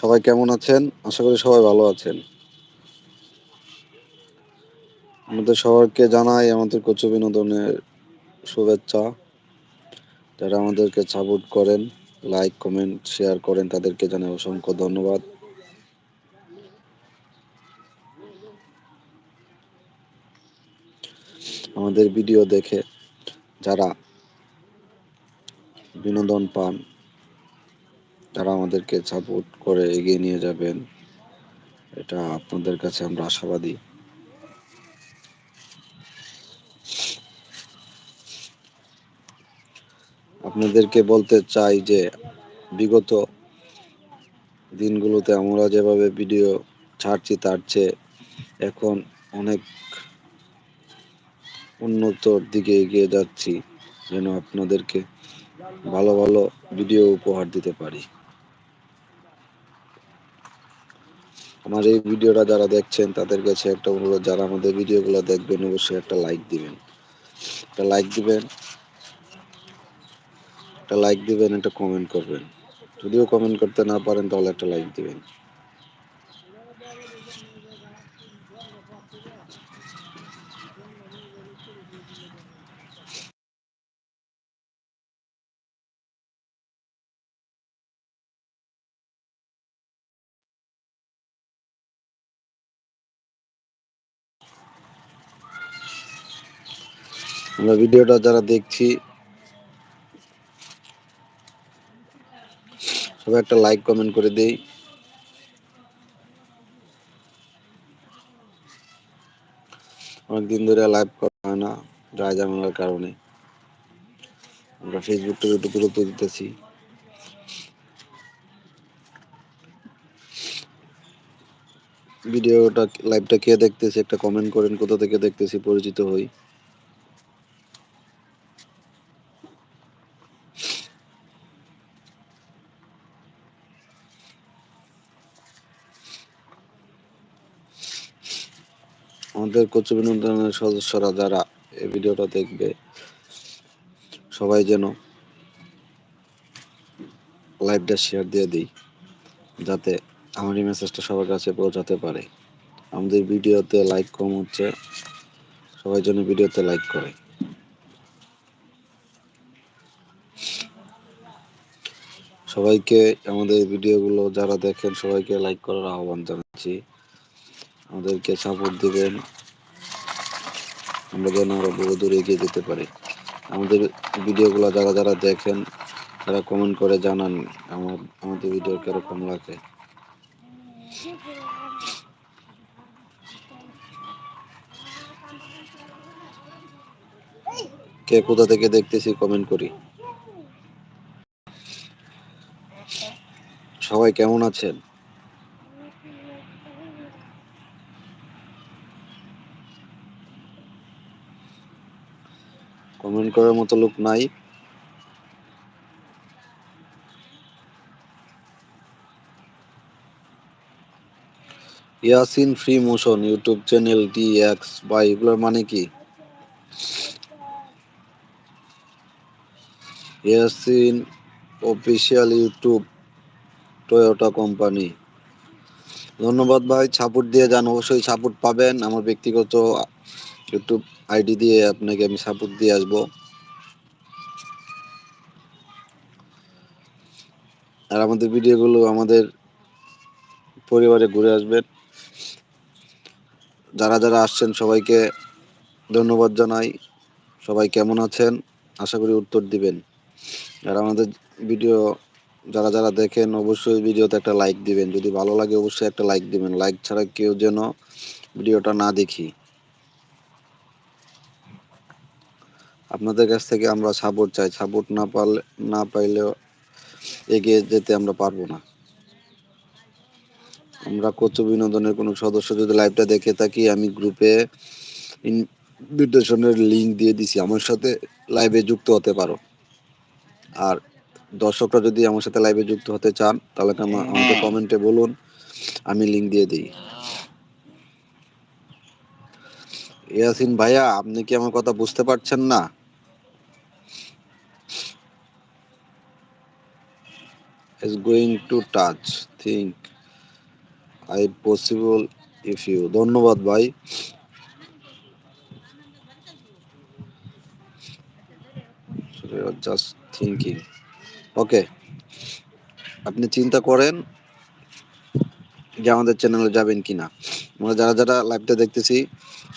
সবাই কেমন আছেন? আশা করি সবাই ভালো আছেন। আমাদের সবাইকে জানাই আমাদের কচু বিনোদনের শুভেচ্ছা। যারা আমাদেরকে সাপোর্ট করেন লাইক কমেন্ট শেয়ার করেন, তাদেরকে জানাই অসংখ্য ধন্যবাদ। আমাদের ভিডিও দেখে যারা বিনোদন পান তারা আমাদেরকে সাপোর্ট করে এগিয়ে নিয়ে যাবেন। এটা আপনাদের কাছে আমরা আশাবাদী। আপনাদেরকে বলতে চাই যে, বিগত দিনগুলোতে আমরা যেভাবে ভিডিও ছাড়ছি, তার চেয়ে এখন অনেক উন্নতর দিকে এগিয়ে যাচ্ছি, যেন আপনাদেরকে ভালো ভালো ভিডিও উপহার দিতে পারি। আমার এই ভিডিওটা যারা দেখছেন, তাদের কাছে একটা অনুরোধ, যারা আমাদের ভিডিওগুলো দেখবেন, অবশ্যই একটা লাইক দিবেন। একটা লাইক দিবেন, একটা লাইক দিবেন, একটা কমেন্ট করবেন। যদিও কমেন্ট করতে না পারেন, তাহলে একটা লাইক দিবেন। আমরা ভিডিওটা যারা দেখছি, সবাই একটা লাইক কমেন্ট করে দেই। অনেকদিন ধরে লাইভ করা হয় না যায় জানালার কারণে। আমরা ফেসবুক একটু গুরুত্ব দিতেছি। ভিডিওটা লাইভটা কে দেখতেছি, একটা কমেন্ট করেন, কোথা থেকে দেখতেছি, পরিচিত হই। আমাদের কচু বিনোদনের সদস্যরা যারা এই ভিডিওটা দেখবে, সবাই যেন লাইভটা শেয়ার দিয়ে দিই, যাতে আমার এই মেসেজটা সবার কাছে পৌঁছাতে পারে। আমাদের ভিডিওতে লাইক কম হচ্ছে, সবাই যেন ভিডিওতে লাইক করে। সবাইকে আমাদের ভিডিওগুলো যারা দেখেন, সবাইকে লাইক করার আহ্বান জানাচ্ছি। আমাদেরকে সাপোর্ট দিবেন। আমরা যেন আরও বহু দূর এগিয়ে যেতে পারি। আমাদের ভিডিওগুলো যারা যারা দেখেন, তারা কমেন্ট করে জানান আমার, আমাদের ভিডিও কীরকম লাগে। কে কোথা থেকে দেখতেছি কমেন্ট করি। সবাই কেমন আছেন কমেন্ট করার মতো লোক নাই। Yasin free motion, YouTube channel D X বা এগুলোর মানে কি? Yasin official YouTube Toyota company. ধন্যবাদ ভাই, সাপোর্ট দিয়ে যান, অবশ্যই সাপোর্ট পাবেন। আমার ব্যক্তিগত ইউটিউব আইডি দিয়ে আপনাকে আমি সাপোর্ট দিয়ে আসব। আর আমাদের ভিডিওগুলো আমাদের পরিবারে ঘুরে আসবেন। যারা যারা আসছেন সবাইকে ধন্যবাদ জানাই। সবাই কেমন আছেন? আশা করি উত্তর দিবেন। আর আমাদের ভিডিও যারা যারা দেখেন অবশ্যই ভিডিওতে একটা লাইক দিবেন। যদি ভালো লাগে অবশ্যই একটা লাইক দিবেন। লাইক ছাড়া কেউ যেন ভিডিওটা না দেখি। আপনাদের কাছ থেকে আমরা সাপোর্ট চাই। সাপোর্ট না পারলে না পাইলেও এগিয়ে যেতে আমরা পারব না। আমরা কচু বিনোদনের কোনো সদস্য যদি লাইভটা দেখে থাকি, আমি গ্রুপে ইনভিটেশনের লিঙ্ক দিয়ে দিছি। আমার সাথে লাইভে যুক্ত হতে পারো। আর দর্শকরা যদি আমার সাথে লাইভে যুক্ত হতে চান, তাহলে আমাকে কমেন্টে বলুন। আমি লিঙ্ক দিয়ে দিই। ইয়াসিন ভাইয়া, আপনি কি আমার কথা বুঝতে পারছেন না? Is going to touch. Think. I possible if you. ধন্যবাদ ভাই জাস্ট থিঙ্কিং ওকে আপনি চিন্তা করেন যে আমাদের চ্যানেলে যাবেন কিনা। আমরা যারা যারা লাইভটা দেখতেছি,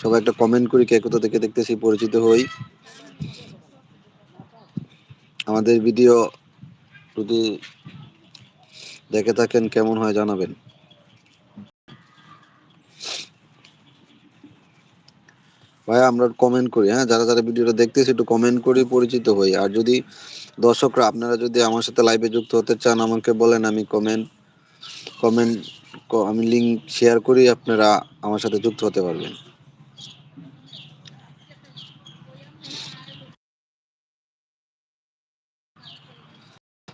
সবাই একটা কমেন্ট করি, কে কোথা থেকে দেখতেছি, পরিচিত হই। আমাদের ভিডিও যদি দেখে থাকেন কেমন হয় জানাবেন। ভাই, আমরা কমেন্ট করি হ্যাঁ? যারা যারা ভিডিওটা দেখতেছি, একটু কমেন্ট করি, পরিচিত হই। আর যদি দর্শকরা, আপনারা যদি আমার সাথে লাইভে যুক্ত হতে চান, আমাকে বলেন, আমি কমেন্ট কমেন্ট আমি লিঙ্ক শেয়ার করি, আপনারা আমার সাথে যুক্ত হতে পারবেন।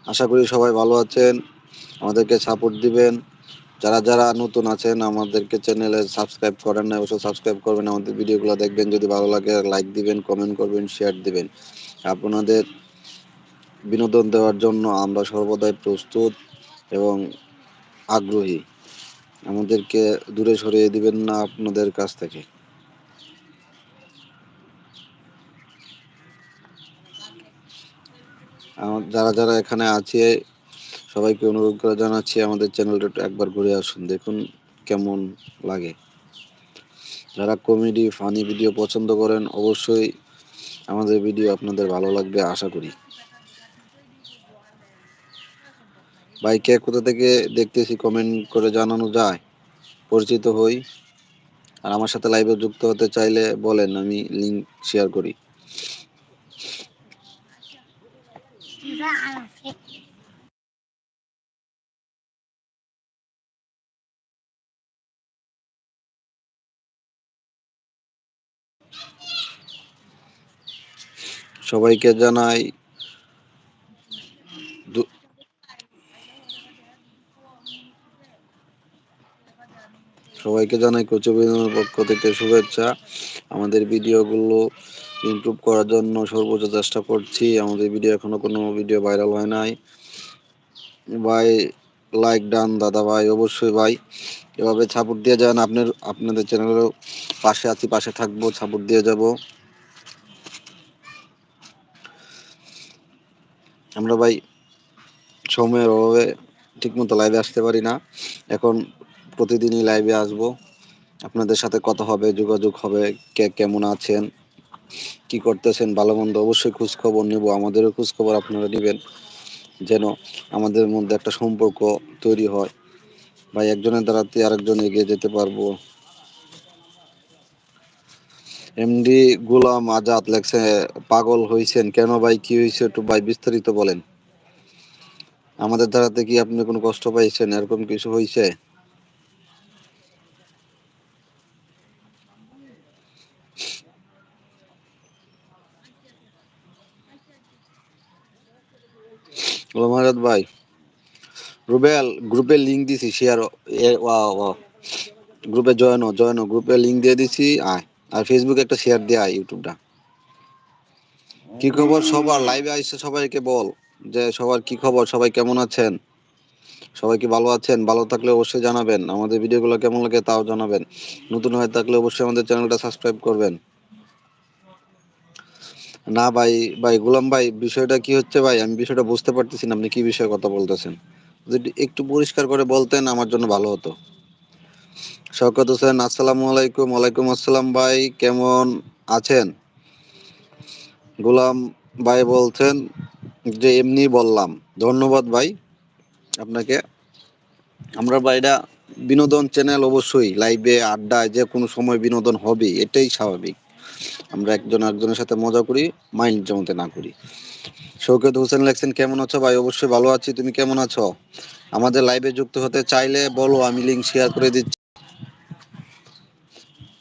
আশা করি সবাই ভালো আছেন। আমাদেরকে সাপোর্ট দিবেন। যারা যারা নতুন আছেন, আমাদেরকে চ্যানেলে সাবস্ক্রাইব করেন না, অবশ্যই সাবস্ক্রাইব করবেন। আমাদের ভিডিওগুলো দেখবেন, যদি ভালো লাগে লাইক দিবেন কমেন্ট করবেন শেয়ার দিবেন। আপনাদের বিনোদন দেওয়ার জন্য আমরা সর্বদাই প্রস্তুত এবং আগ্রহী। আমাদেরকে দূরে সরিয়ে দিবেন না আপনাদের কাছ থেকে। যারা যারা এখানে আছে সবাইকে অনুরোধ করে জানাচ্ছি আমাদের চ্যানেলটা একবার ঘুরে আসুন, দেখুন কেমন লাগে। যারা কমেডি ফানি ভিডিও পছন্দ করেন, অবশ্যই আমাদের ভিডিও আপনাদের ভালো লাগবে, আশা করি। ভাই, কে কোথা থেকে দেখতেছি কমেন্ট করে জানানো যায়? পরিচিত হই। আর আমার সাথে লাইভে যুক্ত হতে চাইলে বলেন, আমি লিংক শেয়ার করি। সবাইকে জানাই সবাইকে জানাই কোচবিহারের পক্ষ থেকে শুভেচ্ছা। আমাদের ভিডিওগুলো ইমপ্রুভ করার জন্য সর্বোচ্চ চেষ্টা করছি। আমাদের ভিডিও এখনও কোনো ভিডিও ভাইরাল হয় নাই। ভাই লাইক ডান দাদা ভাই, অবশ্যই ভাই। এভাবে সাপোর্ট দিয়ে যান। আপনার, আপনাদের চ্যানেলেরও পাশে আছি, পাশে থাকব সাপোর্ট দিয়ে যাব। আমরা ভাই সময়ের অভাবে ঠিকমতো লাইভে আসতে পারি না। এখন প্রতিদিনই লাইভে আসব। আপনাদের সাথে কথা হবে, যোগাযোগ হবে, কে কেমন আছেন, কি করতেছেন ভালো মন্দ অবশ্যই খোঁজ খবর নেব, আমাদেরও খোঁজ খবর আপনারা নেবেন, যেন আমাদের মধ্যে একটা সম্পর্ক তৈরি হয়। ভাই একজনের দ্বারাতে আরেকজন এগিয়ে যেতে পারব। এমডি গোলাম আজাদ লেখছে, পাগল হয়েছেন কেন ভাই? কি হয়েছে একটু ভাই বিস্তারিত বলেন। আমাদের দ্বারাতে কি আপনি কোনো কষ্ট পাইছেন? এরকম কিছু হয়েছে গোলাম ভাই রুবেল গ্রুপে লিঙ্ক দিছি শেয়ার গ্রুপে জয়েন জয়েন গ্রুপে লিঙ্ক দিয়ে দিছি, আয়। আর ফেসবুকে একটা শেয়ার দিয়ে ইউটিউবটা কি খবর সবার? লাইভে আইসে সবাইকে বল যে সবার কি খবর? সবাই কেমন আছেন? সবাই কি ভালো আছেন? ভালো থাকলে অবশ্যই জানাবেন। আমাদের ভিডিওগুলো কেমন লাগে তাও জানাবেন। নতুন হয়ে থাকলে অবশ্যই আমাদের চ্যানেলটা সাবস্ক্রাইব করবেন। না ভাই ভাই গোলাম ভাই বিষয়টা কি হচ্ছে ভাই? আমি বিষয়টা বুঝতে পারতেছি না। আপনি কি বিষয়ে কথা বলতেছেন? যদি একটু পরিষ্কার করে বলতেন আমার জন্য ভালো হতো। শওকত হোসেন, আসসালামু আলাইকুম। ওয়ালাইকুম আসসালাম ভাই, কেমন আছেন? গোলাম ভাই বলছেন যে, এমনি বললাম। ধন্যবাদ ভাই আপনাকে। আমরা ভাইরা বিনোদন চ্যানেল অবশ্যই লাইভে, আড্ডায় যে কোনো সময় বিনোদন হবে, এটাই স্বাভাবিক। আমরা একজন একজনের সাথে মজা করি মাইন্ড জমাতে না করি। শৌকত হোসেন লেখছেন, কেমন আছো ভাই? অবশ্যই ভালো আছি। তুমি কেমন আছো? আমাদের লাইভে যুক্ত হতে চাইলে বলো, আমি লিঙ্ক শেয়ার করে দিচ্ছি।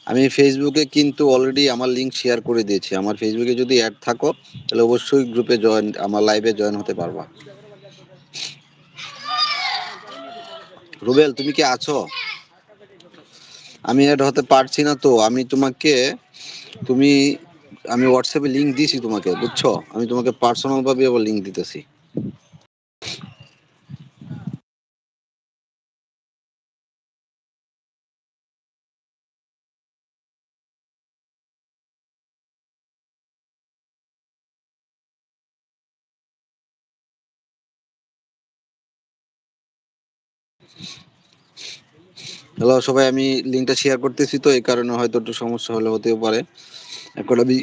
আমি ফেসবুকে কিন্তু অলরেডি আমার লিঙ্ক শেয়ার করে দিয়েছি। আমার ফেসবুকে যদি অ্যাড থাকো, তাহলে অবশ্যই গ্রুপে জয়েন আমার লাইভে জয়েন হতে পারবা। রুবেল, তুমি কি আছো? আমি অ্যাড হতে পারছি না তো। আমি তোমাকে, তুমি, আমি হোয়াটসঅ্যাপে লিঙ্ক দিয়েছি তোমাকে, বুঝছ? আমি তোমাকে পার্সোনাল ভাবে আবার লিঙ্ক দিতেছি। হ্যালো সবাই, আমি লিঙ্কটা শেয়ার করতেছি তো, এই কারণে হয়তো একটু সমস্যা হলে হতেও পারে। এখন আমি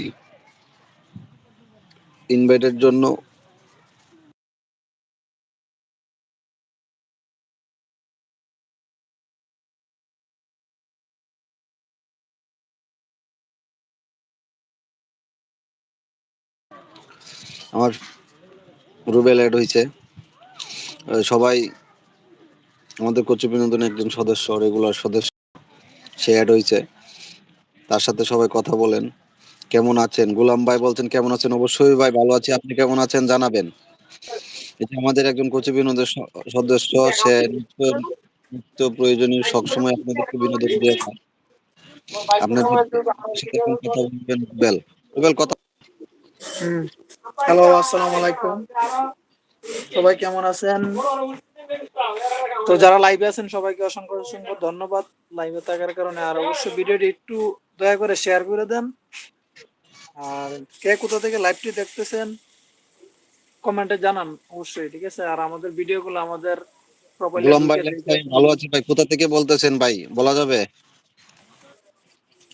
ইনভাইটের জন্য আমার রুবেল অ্যাড হয়েছে। সবাই আমাদের কচু বিনোদনের একজন সদস্য রেগুলার সদস্য, সে হয়েছে। তার সাথে সবাই কথা বলেন, কেমন আছেন? গুলাম ভাই বলছেন, কেমন আছেন? অবশ্যই ভাই, ভালো আছি। আপনি কেমন আছেন জানাবেন। এটা আমাদের একজন কচু বিনোদন সদস্য, সে নিত্য প্রয়োজনীয় সবসময় আপনাদেরকে বিনোদন দিয়ে যায়। আপনাদের সাথে কথা বলবেন রুবেল। রুবেল, কথা হ্যালো, আসসালামু আলাইকুম। সবাই কেমন আছেন? তো যারা লাইভে আছেন সবাইকে অসংখ্য অসংখ্য ধন্যবাদ। লাইভে থাকার কারণে আর অবশ্যই ভিডিওটি একটু দয়া করে শেয়ার করে দেন। আর কে কোথা থেকে লাইভটি দেখতেছেন কমেন্টে জানান অবশ্যই ঠিক আছে? আর আমাদের ভিডিওগুলো আমাদের ভালো আছে ভাই? কোথা থেকে বলতেছেন ভাই? বলা যাবে?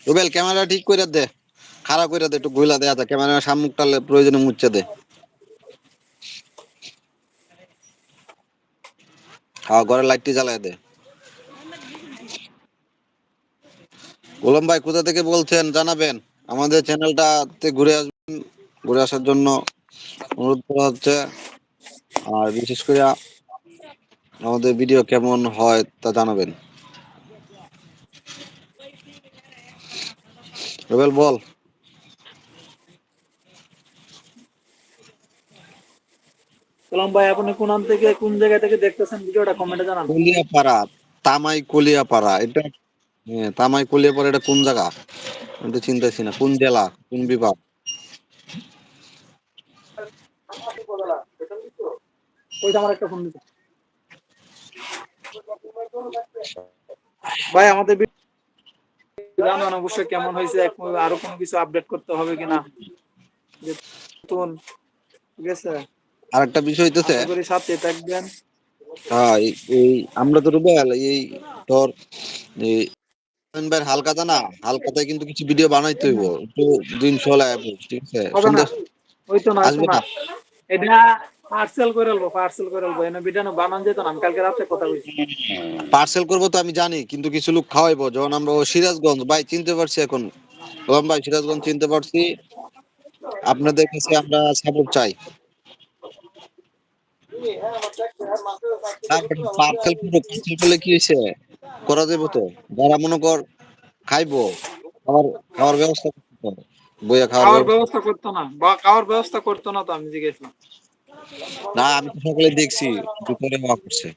রুবেল ক্যামেরা ঠিক করে দে। খারাপ করে দে একটু ঘুইলা দেয়া যায় ক্যামেরা সামুখটা প্রয়োজনে মুচ্ছে দে। হ্যাঁ ঘরের লাইটটি জ্বালায় দে। গোলাম ভাই, কোথা থেকে বলছেন জানাবেন? আমাদের চ্যানেলটাতে ঘুরে আসবেন। ঘুরে আসার জন্য অনুরোধ করা হচ্ছে। আর বিশেষ করে আমাদের ভিডিও কেমন হয় তা জানাবেন। রুবেল, বল। সালাম ভাই আপনি কোন থেকে কোন জায়গা থেকে দেখতেছেন ভিডিওটা কমেন্টে জানান। কলিয়াপাড়া তামাই কলিয়াপাড়া এটা হ্যাঁ তামাই কলিয়াপাড়া এটা কোন জায়গা? আমি তো চিন্তাছি না কোন জেলা কোন বিভাগ? ওইটা আমার একটা ফোন দিতে। ভাই আমাদের জানান অবশ্যই কেমন হয়েছে আরও কোনো কিছু আপডেট করতে হবে কিনা? নতুন ঠিক আছে? আর একটা বিষয় হইতেছে সাথে থাকবেন। হ্যাঁ এই- আমরা তো রুবেল এই তোর না হালকাতায় কিন্তু কিছু ভিডিও বানাইতে হইব। একটু দিন চলে ঠিক আছে? ওই তো না আসবে না। এটা পার্সেল করে আলবো পার্সেল করে আলবো এনে বানান যেত না আমি কালকে রাতে কথা বলছি। পার্সেল করব তো আমি জানি কিন্তু কিছু লোক খাওয়াইবো। যখন আমরা সিরাজগঞ্জ ভাই চিনতে পারছি এখন। ভাই সিরাজগঞ্জ চিনতে পারছি। আপনাদের কাছে আমরা সাপোর্ট চাই। পার্সেল পার্সেল করলে কি হয়েছে করা যাবে তো। যারা মনে কর খাইবো খাবার খাওয়ার ব্যবস্থা করতে। বইয়া খাওয়ার খাওয়ার ব্যবস্থা করতো না। বা খাওয়ার ব্যবস্থা করতো না তো আমি জিজ্ঞেসলাম না আমি তো সকালে দেখছি দুপুরে হওয়া করছে।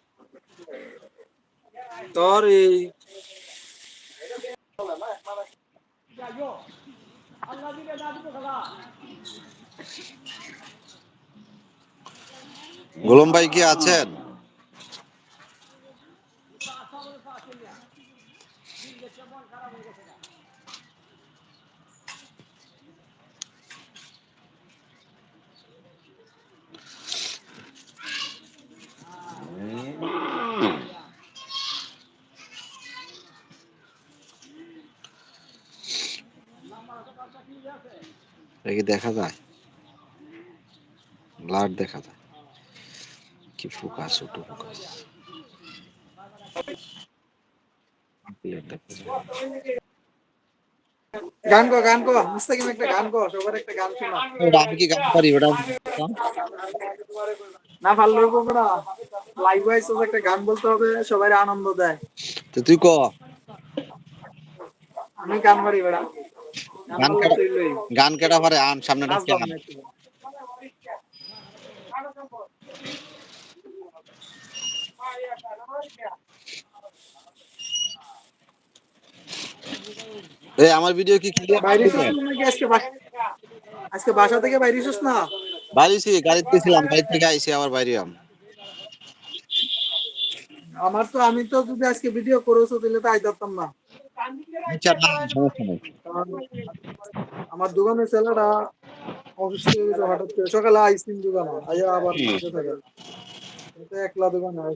তোর এই গোলম ভাই কি আছেন? দেখা যায়। ব্লাড দেখা যায়। কি ফোকাস ওটো ফোকাস গান কো গান কো মুস্তাকিম একটা গান কো সবার একটা গান শোনা। আমি কি গান পারি? ওটা না ভালো লাগবে না। লাইভ ওয়াইজ একটা গান বলতে হবে সবাই আনন্দ দেয়। তো তুই ক? আমি গান পারি বেড়া। গান গান কেটা গান কেটা পারে? আন সামনে ডাকে গান আন একটু। এই আমার ভিডিও কি ক্লিয়ার বাইরে আজকে আজকে বাসা থেকে বাইরে এসেছিস না? বাইরেছি গাড়িতে ছিলাম গাড়ি থেকে আইসি আবার বাইরে আম। আমার তো আমি তো যদি আজকে ভিডিও করেছ তাহলে তো আইতাম না। আচ্ছা আমার দোকানের ছেলেটা হঠাৎ করে। সকালে আইসক্রিম দোকান আইয়া আবার একলা দোকান নাই।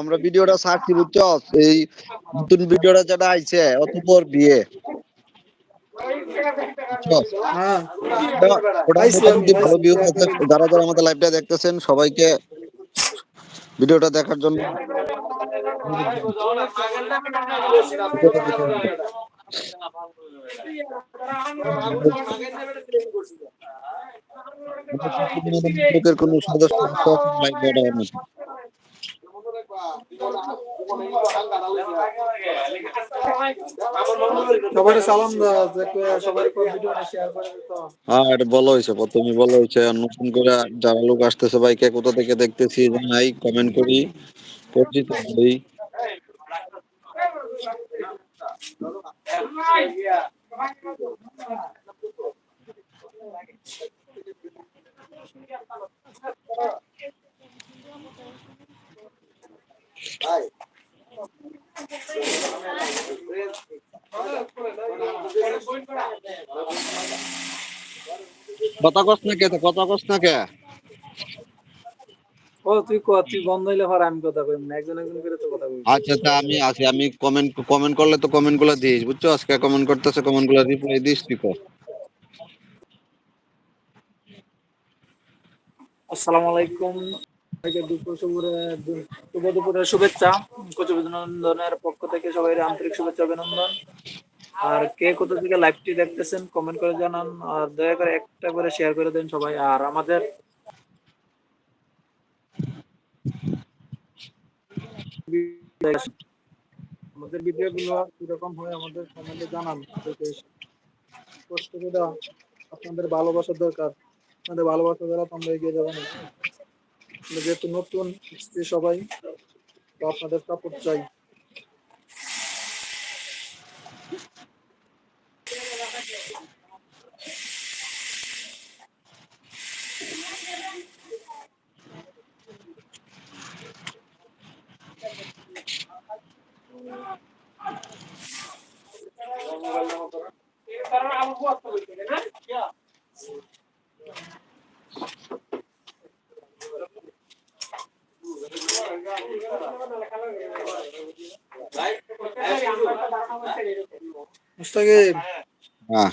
আমরা ভিডিওটা ছাড়ছি বুঝছ? এই নতুন ভিডিওটা যেটা আইছে অতপর বিয়ে বুঝছ? হ্যাঁ ওটা- ওটা পাইছি আমি, মোটামুটি ভালো পাইছি। ভিউ আছে যারা যারা আমাদের লাইভটা দেখতেছেন সবাইকে ভিডিওটা দেখার জন্য কোনো সদস্য লাইভ শেয়ার করে হ্যাঁ বলা হয়েছে, প্রথমে বলা হয়েছে, আর নতুন করে যারা লোক আসতেছে ভাইকে কোথা থেকে দেখতেছি জানাই কমেন্ট করি পরিচিত হই কথা কস না কে কথা কস না কে? ও তুই ক তুই বন্ধ হইলে পর আমি কথা কইম না একজন একজন করে তো কথা আচ্ছা আমি আছি আমি কমেন্ট কমেন্ট করলে তো কমেন্টগুলো দিস বুঝছ? আজকে কমেন্ট করতেছে কমেন্টগুলো রিপ্লাই দিস তুই কর। আসসালামু আলাইকুম। দুপুরের শুভেচ্ছা। পক্ষ থেকে সবাই আন্তরিক শুভেচ্ছা, অভিনন্দন। আর কে থেকে লাইভটি দেখতেছেন কমেন্ট করে জানান। আর দয়া করে একটা করে শেয়ার করে দেন সবাই। আর আমাদের আমাদের ভিডিও গুলো কীরকম হয় আমাদের কমেন্টে জানান। কষ্ট করে আপনাদের ভালোবাসা দরকার। আপনাদের ভালোবাসা দ্বারা তো আমরা এগিয়ে যাব না। আমরা যেহেতু নতুন সবাই তো আপনাদের সাপোর্ট চাই। মুস্তাকিব হ্যাঁ।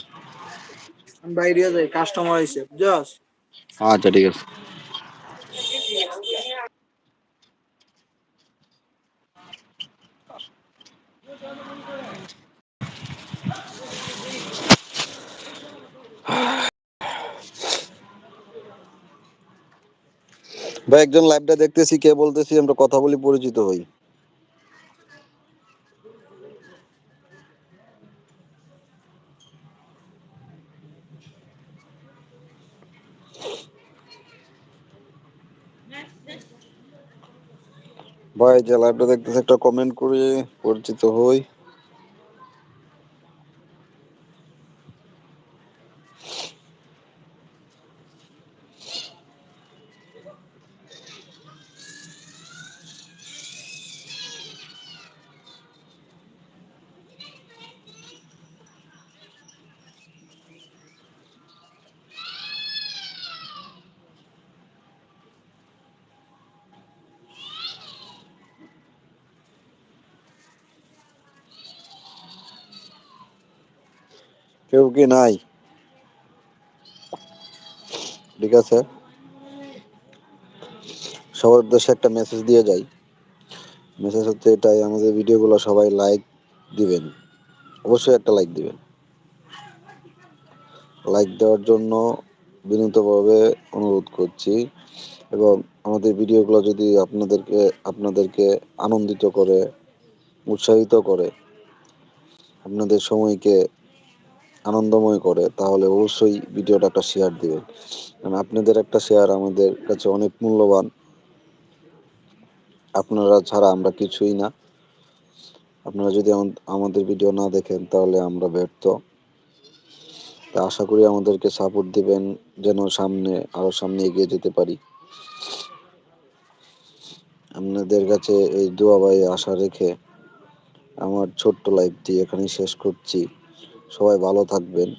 আমি বাইরে যাই কাস্টমার আইছে। বুঝছস? আচ্ছা ঠিক আছে। ভাই, একজন লাইভটা দেখতেছি, কে বলতেছি, আমরা কথা বলি, পরিচিত হই। ভাই, যে লাইভটা দেখতেছি, একটা কমেন্ট করে, পরিচিত হই। কেউ কি নাই? ঠিক আছে। সবার উদ্দেশ্যে একটা মেসেজ দিয়ে যাই। মেসেজ হচ্ছে এটাই, আমাদের ভিডিওগুলো সবাই লাইক দিবেন। অবশ্যই একটা লাইক দিবেন। লাইক দেওয়ার জন্য বিনীতভাবে অনুরোধ করছি এবং আমাদের ভিডিওগুলো যদি আপনাদেরকে আপনাদেরকে আনন্দিত করে, উৎসাহিত করে, আপনাদের সময়কে আনন্দময় করে, তাহলে অবশ্যই ভিডিওটা একটা শেয়ার দিবেন। কারণ আপনাদের একটা শেয়ার আমাদের কাছে অনেক মূল্যবান। আপনারা ছাড়া আমরা কিছুই না। আপনারা যদি আমাদের ভিডিও না দেখেন, তাহলে আমরা ব্যর্থ। তা আশা করি আমাদেরকে সাপোর্ট দিবেন, যেন সামনে, আরও সামনে এগিয়ে যেতে পারি। আপনাদের কাছে এই দোয়া ভাই আশা রেখে আমার ছোট্ট লাইফটি এখানেই শেষ করছি। সবাই ভালো থাকবেন।